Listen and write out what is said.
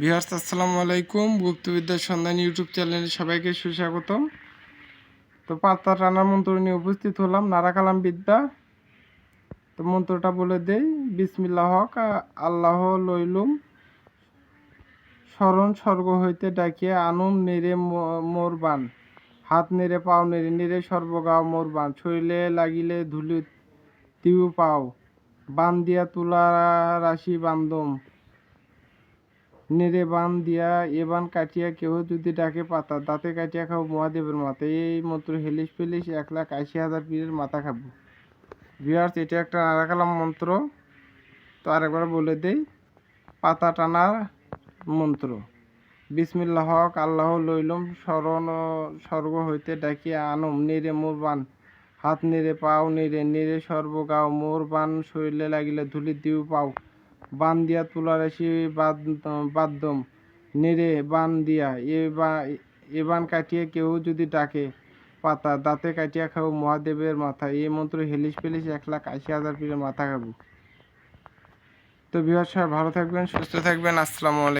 Viewers, আসসালামু আলাইকুম। গুপ্তবিদ্যার সন্ধান ইউটিউব চ্যানেলে সবাইকে সুস্বাগতম। তো পাতা টানার মন্ত্র নিয়ে উপস্থিত হলাম নারাকালাম বিদ্যা। তো মন্ত্রটা বলে দেই, বিসমিল্লাহ হক, আল্লাহ লইলুম। স্মরণ স্বর্গ হইতে ডাকিয়ে আনুম নেড়ে মোর বান হাত নেড়ে পাও, নেড়ে নেড়ে সর্বগাও মোর বান শরীরে লাগিলে ধুলি তিউ পাও। বান দিয়া তুলা রাশি বান্দম নেড়ে বান দিয়া এ বান কাটিয়া কেহ যদি ডাকে পাতা, দাঁতে কাটিয়া খাব মহাদেবের মাথা। এই মন্ত্র হেলিস ফেলিস এক লাখ আশি হাজার পীরের মাথা খাব। ভিউয়ার্স, এটা একটা নারাকালাম মন্ত্র। তো আরেকবার বলে দেই, পাতা টানার মন্ত্র। বিসমিল্লাহ হক, আল্লাহ লইলম, শরণ, স্বর্গ হইতে ডাকিয়া আনম, নেড়ে মোর বান। হাত নেড়ে পাও, নেড়ে নেড়ে সর্বগাও মোর বান, শরীরে লাগিলে ধুলি দিও পাও। বান দিয়া তুলা রাশি বাদ, বাদ্যম। নেড়ে বান দিয়া এ বান কাটিয়ে কেউ যদি ডাকে পাতা, দাঁতে কাটিয়া খাব মহাদেবের মাথা। এই মন্ত্র হেলিস ফেলিস এক লাখ আশি হাজার পীরের মাথা খাব। তো বিহার সাহেব ভালো থাকবেন, সুস্থ থাকবেন। আসসালামু আলাইকুম।